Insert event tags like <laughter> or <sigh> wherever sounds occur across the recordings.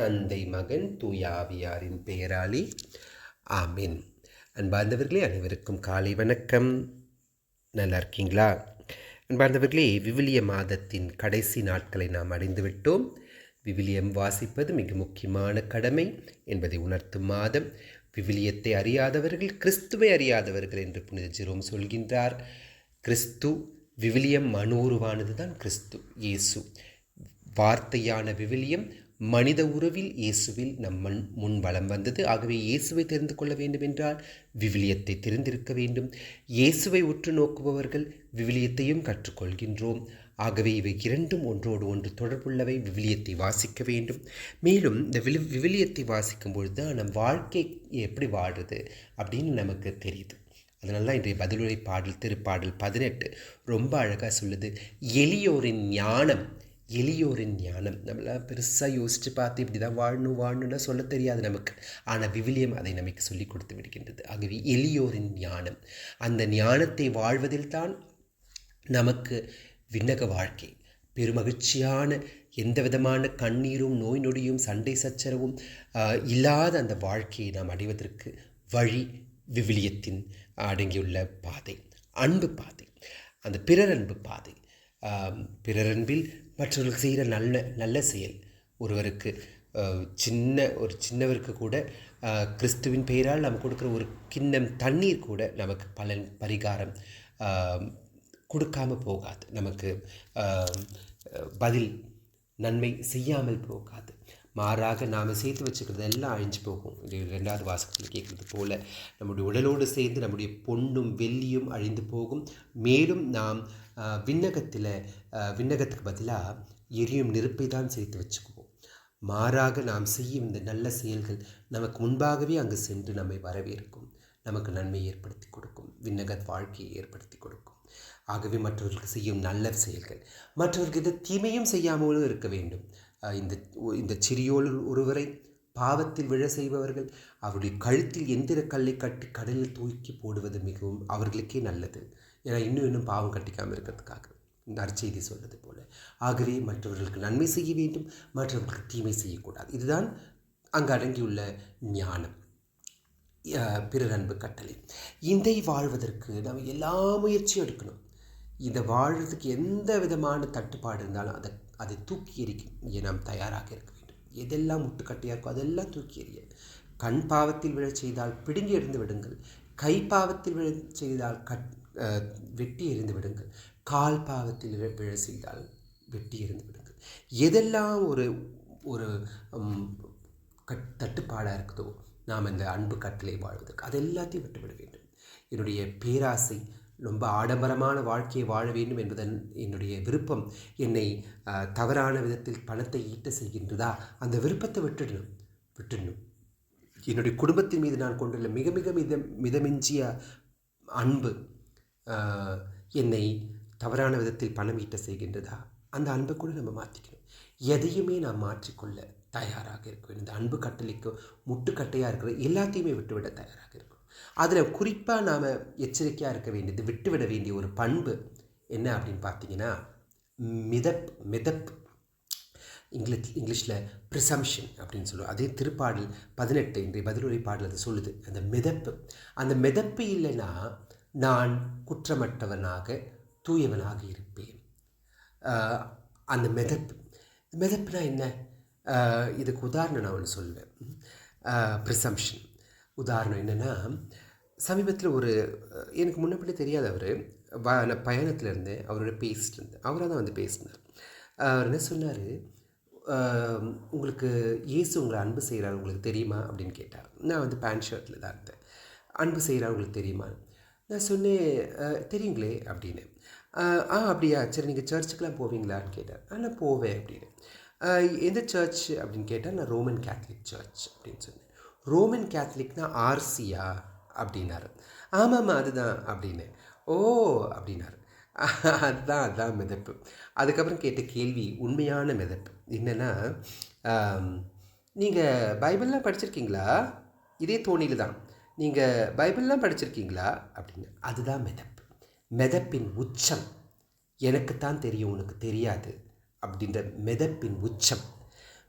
தந்தை மகன் தூயாவியாரின் பெயராளி ஆமீன். அன்பார்ந்தவர்களே அனைவருக்கும் காலை வணக்கம். நல்லா இருக்கீங்களா? அன்பார்ந்தவர்களே விவிலிய மாதத்தின் கடைசி நாட்களை நாம் அடைந்துவிட்டோம். விவிலியம் வாசிப்பது மிக முக்கியமான கடமை என்பதை உணர்த்தும் மாதம். விவிலியத்தை அறியாதவர்கள் கிறிஸ்துவை அறியாதவர்கள் என்று புனித ஜெரோம் சொல்கின்றார். கிறிஸ்து விவிலியம் மனு உருவானது தான் கிறிஸ்து. இயேசு. வார்த்தையான விவிலியம் மனித உறவில் இயேசுவில் நம் மண் முன் வளம் வந்தது. ஆகவே இயேசுவை தெரிந்து கொள்ள வேண்டும் என்றால் விவிலியத்தை தெரிந்திருக்க வேண்டும். இயேசுவை உற்று நோக்குபவர்கள் விவிலியத்தையும் கற்றுக்கொள்கின்றோம். ஆகவே இவை இரண்டும் ஒன்றோடு ஒன்று தொடர்புள்ளவை. விவிலியத்தை வாசிக்க வேண்டும். மேலும் இந்த விவி விவிலியத்தை வாசிக்கும் பொழுது தான் நம் வாழ்க்கை எப்படி வாடுறது அப்படின்னு நமக்கு தெரியுது. அதனால தான் இன்றைய பதிலுரை பாடல் திருப்பாடல் பதினெட்டு ரொம்ப அழகாக சொல்லுது. எளியோரின் ஞானம் எளியோரின் ஞானம். நம்மளாம் பெருசாக யோசித்து பார்த்து இப்படி தான் வாழணும் வாழணும்னா சொல்ல தெரியாது நமக்கு. ஆனால் விவிலியம் அதை நமக்கு சொல்லிக் கொடுத்து விடுகின்றது. ஆகவே எளியோரின் ஞானம். அந்த ஞானத்தை வாழ்வதில் தான் நமக்கு விண்ணக வாழ்க்கை. பெருமகிழ்ச்சியான எந்த விதமான கண்ணீரும் நோய் நொடியும் சண்டை சச்சரவும் இல்லாத அந்த வாழ்க்கையை நாம் அடைவதற்கு வழி விவிலியத்தின் அடங்கியுள்ள பாதை. அன்பு பாதை. அந்த பிறரன்பு பாதை. பிறரன்பில் மற்றவர்களுக்கு செய்கிற நல்ல நல்ல செயல். ஒருவருக்கு சின்ன ஒரு சின்னவருக்கு கூட கிறிஸ்துவின் பெயரால் நம்ம கொடுக்குற ஒரு கிண்ணம் தண்ணீர் கூட நமக்கு பலன் பரிகாரம் கொடுக்காமல் போகாது. நமக்கு பதில் நன்மை செய்யாமல் போகாது. மாறாக நாம் சேர்த்து வச்சுக்கிறது எல்லாம் அழிஞ்சு போகும். இது ரெண்டாவது வாசகத்தில் கேட்குறது போல் நம்முடைய உடலோடு சேர்ந்து நம்முடைய பொண்ணும் வெள்ளியும் அழிந்து போகும். மேலும் நாம் விண்ணகத்தில் விண்ணகத்துக்கு பதிலாக எரியும் நெருப்பை தான் சேர்த்து வச்சுக்குவோம். மாறாக நாம் செய்யும் இந்த நல்ல செயல்கள் நமக்கு முன்பாகவே அங்கு சென்று நம்மை வரவேற்கும். நமக்கு நன்மை ஏற்படுத்தி கொடுக்கும். விண்ணக வாழ்க்கையை ஏற்படுத்தி கொடுக்கும். ஆகவே மற்றவர்களுக்கு செய்யும் நல்ல செயல்கள். மற்றவர்களுக்கு தீமையும் செய்யாமலும் இருக்க வேண்டும். இந்த இந்த சிறியோல் ஒருவரை பாவத்தில் விழ செய்பவர்கள் அவருடைய கழுத்தில் எந்திர கல்லை கட்டி கடலில் தூக்கி போடுவது மிகவும் அவர்களுக்கே நல்லது. ஏன்னா இன்னும் இன்னும் பாவம் கட்டிக்காமல் இருக்கிறதுக்காக இந்த அர்ச்செய்தி சொல்வது போல. ஆகவே மற்றவர்களுக்கு நன்மை செய்ய வேண்டும் மற்றவர்களுக்கு தீமை செய்யக்கூடாது. இதுதான் அங்கு அடங்கியுள்ள ஞானம். பிறர் அன்பு கட்டளை. இதை வாழ்வதற்கு நாம் எல்லா முயற்சியும் எடுக்கணும். இதை வாழ்கிறதுக்கு எந்த விதமான தட்டுப்பாடு இருந்தாலும் அதை அதை தூக்கி எறிக்க நாம் தயாராக இருக்க வேண்டும். எதெல்லாம் முட்டுக்கட்டையாக இருக்கோ அதெல்லாம் தூக்கி எறிய. கண் பாவத்தில் விழச் செய்தால் பிடுங்கி எடுந்து விடுங்கள். கை பாவத்தில் விழ செய்தால் கட் வெட்டி எறிந்து விடுங்கள் கால் பாகத்தில் விழ செய்தால் வெட்டி எறிந்து விடுங்கள் எதெல்லாம் ஒரு ஒரு கட் தட்டுப்பாடாக இருக்குதோ நாம் இந்த அன்பு கட்டளை வாழ்வதற்கு அது எல்லாத்தையும் விட்டுவிட வேண்டும். என்னுடைய பேராசை ரொம்ப ஆடம்பரமான வாழ்க்கையை வாழ வேண்டும் என்பதன் என்னுடைய விருப்பம் என்னை தவறான விதத்தில் பணத்தை ஈட்ட செய்கின்றதா அந்த விருப்பத்தை விட்டுடணும். விட்டுடணும். என்னுடைய குடும்பத்தின் மீது நான் கொண்டுள்ள மிக மிக மித மிதமிஞ்சிய அன்பு என்னை தவறான விதத்தில் பணம் ஈட்ட செய்கின்றதா? அந்த அன்பை கூட நம்ம மாற்றிக்கணும் எதையுமே நாம் மாற்றிக்கொள்ள தயாராக இருக்க வேண்டும். இந்த அன்பு கட்டளைக்கு முட்டுக்கட்டையாக இருக்கிற எல்லாத்தையுமே விட்டுவிட தயாராக இருக்கும் அதில் குறிப்பாக நாம் எச்சரிக்கையாக இருக்க வேண்டியது விட்டுவிட வேண்டிய ஒரு பண்பு என்ன அப்படின்னு பார்த்தீங்கன்னா மிதப் மிதப் இங்கிலீஷ் இங்கிலீஷில் ப்ரிசம்ஷன் அப்படின்னு சொல்லுவோம். அதே திருப்பாடல் பதினெட்டு இன்றைய பதிலுரை பாடல் அது சொல்லுது. அந்த மிதப்பு. அந்த மிதப்பு இல்லைன்னா நான் குற்றமற்றவனாக தூயவனாக இருப்பேன். அந்த மெதப்பு மெதப்புனா என்ன? இதுக்கு உதாரணம் நான் ஒன்று சொல்லுவேன் ப்ரிசம்ஷன் உதாரணம் என்னென்னா சமீபத்தில் ஒரு எனக்கு முன்னப்படி தெரியாத அவர். வ நான் பயணத்தில் இருந்தேன். அவரோட பேசிட்டு இருந்தேன். அவராக தான் வந்து பேசினார். அவர் என்ன சொன்னார்? உங்களுக்கு இயேசு உங்களை அன்பு செய்கிறார் உங்களுக்கு தெரியுமா? அப்படின்னு கேட்டார். நான் வந்து பேண்ட் ஷர்ட்டில் தான் இருந்தேன். அன்பு செய்கிறார் உங்களுக்கு தெரியுமா நான் சொன்னேன் தெரியுங்களே அப்படின்னு. ஆ அப்படியா? சரி நீங்கள் சர்ச்சுக்கெலாம் போவீங்களான்னு கேட்டார் ஆ நான் போவேன் அப்படின்னு. எந்த சர்ச்? அப்படின்னு கேட்டால் நான் ரோமன் கேத்லிக் சர்ச் அப்படின்னு சொன்னேன். ரோமன் கேத்லிக்னா ஆர்சியா? அப்படின்னாரு. ஆமாம்மா அதுதான் அப்படின்னு. ஓ! அப்படின்னாரு. <laughs> அதுதான் அதுதான் மிதப்பு. அதுக்கப்புறம் கேட்ட கேள்வி உண்மையான மிதப்பு. என்னென்னா நீங்கள் பைபிள்லாம் படிச்சிருக்கீங்களா? இதே தோணியில் தான். நீங்கள் பைபிள்லாம் படிச்சிருக்கீங்களா? அப்படின்னு. அதுதான் மிதப்பு. மிதப்பின் உச்சம். எனக்குத்தான் தெரியும் உனக்கு தெரியாது அப்படின்ற மிதப்பின் உச்சம்.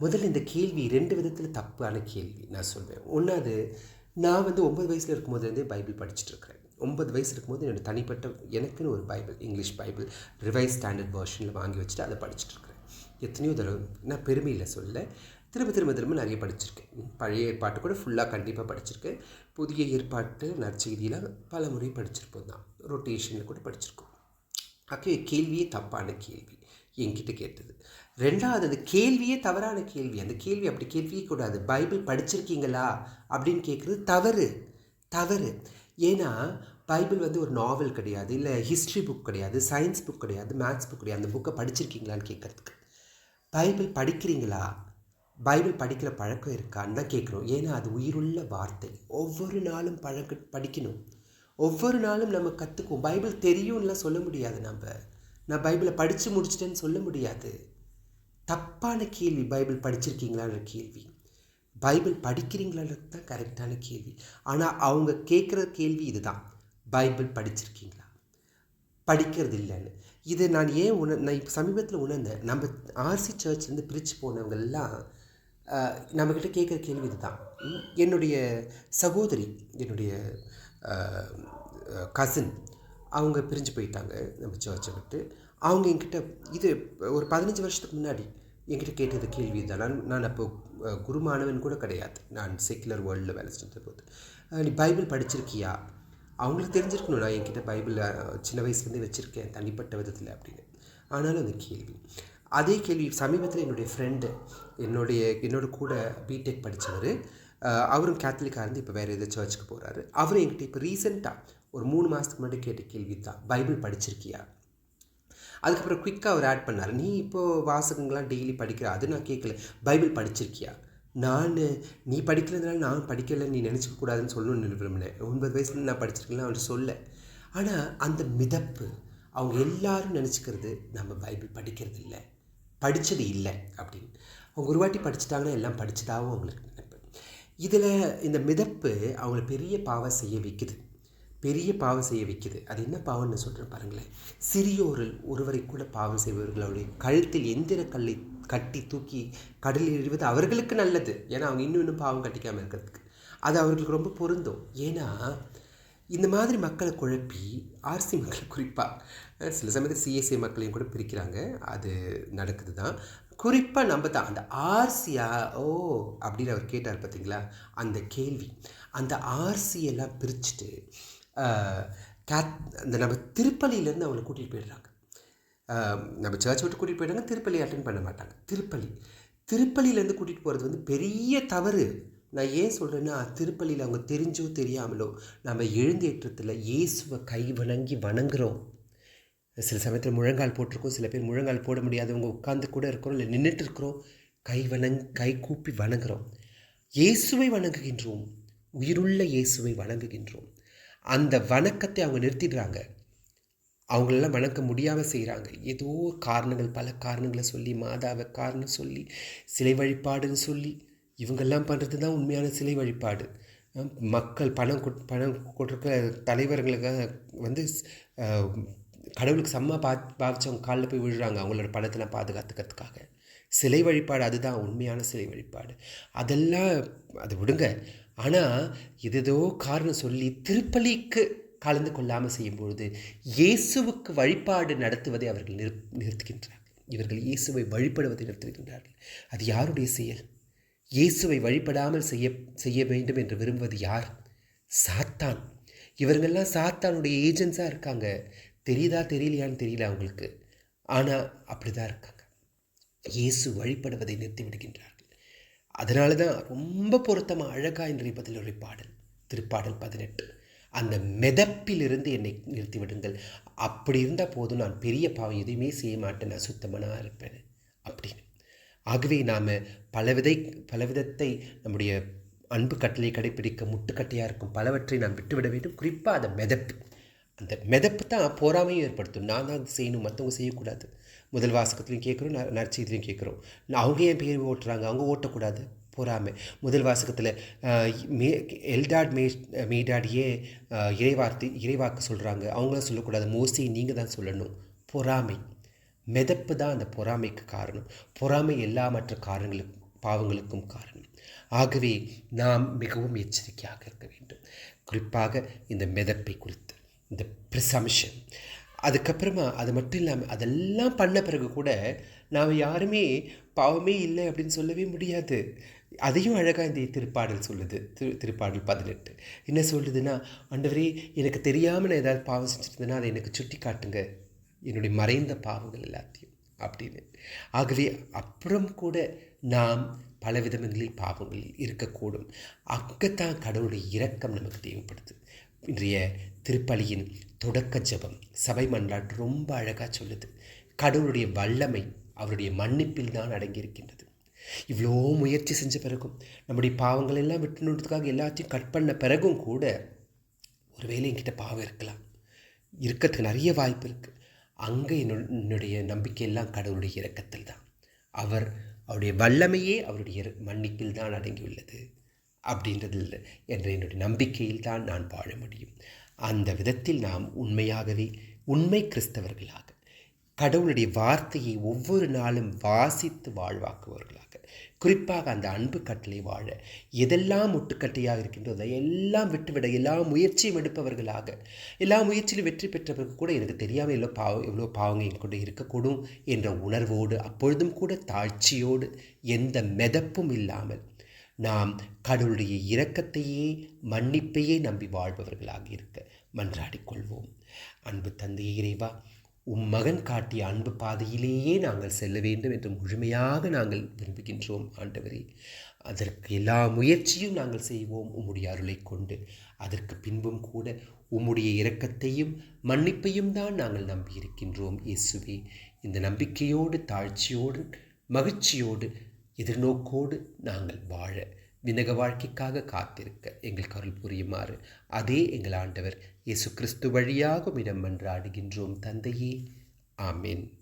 முதல்ல இந்த கேள்வி ரெண்டு விதத்தில் தப்பான கேள்வி நான் சொல்வேன். ஒன்றாவது நான் வந்து ஒம்பது வயசில் இருக்கும்போதுலேருந்தே பைபிள் படிச்சுட்டு இருக்கிறேன் ஒன்பது வயசு இருக்கும்போது என்னோட தனிப்பட்ட எனக்குன்னு ஒரு Bible English Bible revise standard வெர்ஷனில் வாங்கி வச்சுட்டு அதை படிச்சுட்டு இருக்கிறேன் எத்தனையோ தடவை நான் பெருமையில் சொல்ல திரும்ப திரும்ப திரும்ப நிறைய படிச்சிருக்கேன். பழைய ஏற்பாட்டு கூட ஃபுல்லாக கண்டிப்பாக படிச்சிருக்கேன். புதிய ஏற்பாட்டு நற்செய்தியில் பல முறை படிச்சிருப்போம் தான். ரொட்டேஷனில் கூட படிச்சிருக்கோம். ஓகே கேள்வியே தப்பான கேள்வி. என்கிட்ட கேட்டது. ரெண்டாவது அந்த கேள்வியே தவறான கேள்வி. அந்த கேள்வி அப்படி கேள்வியே கூடாது. பைபிள் படிச்சிருக்கீங்களா? அப்படின்னு கேட்குறது தவறு. தவறு. ஏன்னா பைபிள் வந்து ஒரு நாவல் கிடையாது. இல்லை ஹிஸ்ட்ரி புக் கிடையாது. சயின்ஸ் புக் கிடையாது. மேத்ஸ் புக் கிடையாது. அந்த புக்கை படிச்சிருக்கீங்களான்னு கேட்குறதுக்கு பைபிள் படிக்கிறீங்களா? பைபிள் படிக்கிற பழக்கம் இருக்கான்னு தான் கேட்குறோம். ஏன்னா அது உயிருள்ள வார்த்தை. ஒவ்வொரு நாளும் பழக்க படிக்கணும். ஒவ்வொரு நாளும் நம்ம கற்றுக்குவோம் பைபிள் தெரியும்லாம் சொல்ல முடியாது நம்ம. நான் பைபிளை படித்து முடிச்சிட்டேன்னு சொல்ல முடியாது. தப்பான கேள்வி பைபிள் படிச்சிருக்கீங்களான்ற கேள்வி. பைபிள் படிக்கிறீங்களான்றது தான் கரெக்டான கேள்வி. ஆனால் அவங்க கேட்குற கேள்வி இதுதான். பைபிள் படிச்சிருக்கீங்களா? படிக்கிறது இல்லைன்னு. இது நான் ஏன் உண நான் இப்போ சமீபத்தில் உணர்ந்தேன். நம்ம ஆர்சி சர்ச்லேருந்து பிரித்து போனவங்கெல்லாம் நம்மக்கிட்ட கேட்குற கேள்வி இதுதான். என்னுடைய சகோதரி என்னுடைய கசின் அவங்க பிரிஞ்சு போயிட்டாங்க. நம்ம சர்ச்சை விட்டு. அவங்க என்கிட்ட இது ஒரு பதினஞ்சு வருஷத்துக்கு முன்னாடி என்கிட்ட கேட்டது கேள்வி தான் நான் நான் அப்போ குரு மாணவன் கூட கிடையாது. நான் செக்குலர் வேர்ல்டில் வேலை செஞ்ச போது. நீ பைபிள் படிச்சிருக்கியா? அவங்களுக்கு தெரிஞ்சிருக்கணும். நான் என்கிட்ட பைபிள் சின்ன வயசுலேருந்தே வச்சுருக்கேன். தனிப்பட்ட விதத்தில் அப்படின்னு. ஆனாலும் அந்த கேள்வி அதே கேள்வி சமீபத்தில் என்னுடைய ஃப்ரெண்டு என்னுடைய என்னோட கூட பிடெக் படித்தவர் அவரும் கேத்தலிக்காக இருந்து இப்போ வேறு எதாவது சர்ச்சுக்கு போகிறாரு அவரும் என்கிட்ட இப்போ ரீசெண்டாக ஒரு மூணு மாதத்துக்கு முன்னாடி கேட்ட கேள்வி தான். பைபிள் படிச்சிருக்கியா? அதுக்கப்புறம் குயிக்காக அவர் ஆட் பண்ணார். நீ இப்போது வாசகங்கள்லாம் டெய்லி படிக்கிற அது நான் கேட்கல பைபிள் படிச்சிருக்கியா? நான் நீ படிக்கிறதுனால நான் படிக்கலை நீ நினச்சிக்க கூடாதுன்னு சொல்லணும்னு விரும்பினேன் ஒன்பது வயசுல நான் படிச்சிருக்கலாம் அவர் சொல்ல. ஆனால் அந்த மிதப்பு அவங்க எல்லாரும் நினச்சிக்கிறது நம்ம பைபிள் படிக்கிறது இல்லை படித்தது இல்லை அப்படின்னு. அவங்க ஒரு வாட்டி படிச்சிட்டாங்கன்னா எல்லாம் படிச்சதாகவும் அவங்களுக்கு நினைப்பு. இதில் இந்த மிதப்பு அவங்கள பெரிய பாவம் செய்ய வைக்குது. பெரிய பாவம் செய்ய வைக்குது. அது என்ன பாவம்னு சொல்கிறேன் பாருங்களேன். சிறியோரில் ஒருவரை கூட பாவம் செய்பவர்களுடைய கழுத்தில் எந்திர கல்லை கட்டி தூக்கி கடலில் எழுவது அவர்களுக்கு நல்லது. ஏன்னா அவங்க இன்னும் இன்னும் பாவம் கட்டிக்காமல் இருக்கிறதுக்கு. அது அவர்களுக்கு ரொம்ப பொருந்தும். ஏன்னா இந்த மாதிரி மக்களை குழப்பி ஆர்சி மக்களை குறிப்பாக சில சமயத்தில் சிஎஸ்ஐ மக்களையும் கூட பிரிக்கிறாங்க. அது நடக்குது தான். குறிப்பாக நம்ம தான் அந்த ஆர்சியா ஓ அப்படின்னு அவர் கேட்டார் பார்த்தீங்களா அந்த கேள்வி. அந்த ஆர்சியெல்லாம் பிரிச்சுட்டு கேத் அந்த நம்ம திருப்பலியிலேருந்து அவங்களை கூட்டிகிட்டு போயிடுறாங்க. நம்ம சர்ச் விட்டு கூட்டிகிட்டு போயிட்டாங்க திருப்பலி அட்டன் பண்ண மாட்டாங்க. திருப்பலி திருப்பலியிலேருந்து கூட்டிகிட்டு போகிறது வந்து பெரிய தவறு. நான் ஏன் சொல்கிறேன்னா திருப்பள்ளியில் அவங்க தெரிஞ்சோ தெரியாமலோ நம்ம எழுந்தேற்றத்தில் இயேசுவை கை வணங்கி வணங்குகிறோம் சில சமயத்தில் முழங்கால் போட்டிருக்கோம் சில பேர் முழங்கால் போட முடியாதவங்க உட்காந்து கூட இருக்கிறோம் இல்லை நின்றுட்டு இருக்கிறோம். கை வணங் கை கூப்பி வணங்குறோம். இயேசுவை வணங்குகின்றோம். உயிருள்ள இயேசுவை வணங்குகின்றோம். அந்த வணக்கத்தை அவங்க நிறுத்திடுறாங்க. அவங்களெல்லாம் வணக்க முடியாமல் செய்கிறாங்க ஏதோ காரணங்கள் பல காரணங்களை சொல்லி மாதாவை காரணம் சொல்லி சிலை வழிபாடுன்னு சொல்லி இவங்கெல்லாம் பண்ணுறது தான் உண்மையான சிலை வழிபாடு. மக்கள் பணம் கொட் பணம் கொடுக்குற தலைவர்களுக்காக வந்து கடவுளுக்கு செம்ம பா பாவிச்சவங்க காலில் போய் விழுறாங்க அவங்களோட பணத்தை பாதுகாத்துக்கிறதுக்காக. சிலை வழிபாடு அதுதான் உண்மையான சிலை வழிபாடு. அதெல்லாம் அதை விடுங்க. ஆனால் எதோ காரணம் சொல்லி திருப்பலிக்கு கலந்து கொள்ளாமல் செய்யும்பொழுது இயேசுவுக்கு வழிபாடு நடத்துவதை அவர்கள் நிறு நிறுத்துகின்றார்கள். இவர்கள் இயேசுவை வழிபடுவதை நிறுத்துகின்றார்கள். அது யாருடைய செயல்? இயேசுவை வழிபடாமல் செய்ய செய்ய வேண்டும் என்று விரும்புவது யார்? சாத்தான். இவர்கள்லாம் சாத்தானுடைய ஏஜென்ட்ஸாக இருக்காங்க. தெரியுதா தெரியலையான்னு தெரியல அவங்களுக்கு. ஆனால் அப்படி தான் இருக்காங்க. இயேசு வழிபடுவதை நிறுத்தி விடுகின்றார்கள். அதனால தான் ரொம்ப பொருத்தமாக அழகா இன்றைய பதிலுரை பாடல் திருப்பாடல் பதினெட்டு. அந்த மெதப்பிலிருந்து என்னை நிறுத்தி விடுங்கள். அப்படி இருந்தால் போதும் நான் பெரிய பாவம் எதுவுமே செய்ய மாட்டேன் நான் சுத்தமனாக இருப்பேன் அப்படின்னு. ஆகவே நாம் பலவிதை பலவிதத்தை நம்முடைய அன்பு கட்டளை கடைப்பிடிக்க முட்டுக்கட்டையாக இருக்கும் பலவற்றை நாம் விட்டுவிட வேண்டும். குறிப்பாக அந்த மெதப்பு. அந்த மெதப்பு தான் பொறாமையும் ஏற்படுத்தும். நான் தான் அது செய்யணும் மற்றவங்க செய்யக்கூடாது. முதல் வாசகத்துலையும் கேட்குறோம் ந நற்செய்திலையும் கேட்குறோம். அவங்க என் பேர் ஓட்டுறாங்க? அவங்க ஓட்டக்கூடாது. பொறாமை முதல் வாசகத்தில் மே எல்டாட் மே மீடாடியே இறைவார்த்தை இறைவாக்கு சொல்கிறாங்க அவங்களும் சொல்லக்கூடாது. மோஸ்ட்லி நீங்கள் தான் சொல்லணும். பொறாமை மிதப்பு தான் அந்த பொறாமைக்கு காரணம். பொறாமை எல்லா மற்ற காரணங்களுக்கும் பாவங்களுக்கும் காரணம். ஆகவே நாம் மிகவும் எச்சரிக்கையாக இருக்க வேண்டும். குறிப்பாக இந்த மிதப்பை குறித்து இந்த ப்ரிசம்ஷன் அதுக்கப்புறமா அது மட்டும் இல்லாமல் அதெல்லாம் பண்ண பிறகு கூட நாம் யாருமே பாவமே இல்லை அப்படின்னு சொல்லவே முடியாது. அதையும் அழகாக இந்த திருப்பாடல் சொல்லுது. திரு திருப்பாடல் பதினெட்டு. என்ன சொல்லுதுன்னா ஆண்டவரே எனக்கு தெரியாமல் நான் ஏதாவது பாவம் செஞ்சுருந்தேன்னா அதை எனக்கு சுட்டி காட்டுங்க என்னுடைய மறைந்த பாவங்கள் எல்லாத்தையும் அப்படின்னு. ஆகவே அப்புறம் கூட நாம் பல விதங்களில் பாவங்களில் இருக்கக்கூடும். அங்கத்தான் கடவுளுடைய இரக்கம் நமக்கு தேவைப்படுது. இன்றைய திருப்பலியின் தொடக்க ஜபம் சபை மன்றாட்டு ரொம்ப அழகாக சொல்லுது. கடவுளுடைய வல்லமை அவருடைய மன்னிப்பில் தான் அடங்கியிருக்கின்றது. இவ்வளோ முயற்சி செஞ்ச பிறகும் நம்முடைய பாவங்கள் எல்லாம் விட்டுணுன்றதுக்காக எல்லாத்தையும் கட் பண்ண பிறகும் கூட ஒருவேளை என்கிட்ட பாவம் இருக்கலாம். இருக்கிறதுக்கு நிறைய வாய்ப்பு இருக்குது அங்கே என்னுடைய நம்பிக்கையெல்லாம் கடவுளுடைய இறக்கத்தில் தான். அவர் அவருடைய வல்லமையே அவருடைய இர- மன்னிப்பில் தான் அடங்கியுள்ளது அப்படின்றதில் என்ற என்னுடைய நம்பிக்கையில் தான் நான் வாழ முடியும். அந்த விதத்தில் நாம் உண்மையாகவே உண்மை கிறிஸ்தவர்களாக கடவுளுடைய வார்த்தையை ஒவ்வொரு நாளும் வாசித்து வாழ்வாக்குவர்களாக குறிப்பாக அந்த அன்பு கட்டளை வாழ. எதெல்லாம் முட்டுக்கட்டையாக இருக்கின்றதோ எல்லாம் விட்டுவிட எல்லா முயற்சியும் எடுப்பவர்களாக எல்லா முயற்சியிலும் வெற்றி பெற்றவர்கள் கூட எனக்கு தெரியாமல் எவ்வளோ பாவம் எவ்வளோ பாவங்க என் கூட இருக்கக்கூடும் என்ற உணர்வோடு அப்பொழுதும் கூட தாழ்ச்சியோடு எந்த மெதப்பும் இல்லாமல் நாம் கடவுளுடைய இரக்கத்தையே மன்னிப்பையே நம்பி வாழ்பவர்களாக இருக்க மன்றாடிக் கொள்வோம். அன்பு தந்தையே இறைவா உம் மகன் காட்டிய அன்பு பாதையிலேயே நாங்கள் செல்ல வேண்டும் என்று முழுமையாக நாங்கள் விரும்புகின்றோம் ஆண்டவரே. அதற்கு எல்லா முயற்சியும் நாங்கள் செய்வோம் உம்முடைய அருளை கொண்டு. அதற்கு பின்பும் கூட உம்முடைய இரக்கத்தையும் மன்னிப்பையும் தான் நாங்கள் நம்பியிருக்கின்றோம் இயேசுவே. இந்த நம்பிக்கையோடு தாழ்ச்சியோடு மகிழ்ச்சியோடு எதிர்நோக்கோடு நாங்கள் வாழ வினக வாழ்க்கைக்காக காத்திருக்க எங்கள் கருள் புரியுமாறு அதே எங்கள் ஆண்டவர் இயேசு கிறிஸ்து வழியாக இடம் மன்றாடுகின்றோம் தந்தையே. ஆமீன்.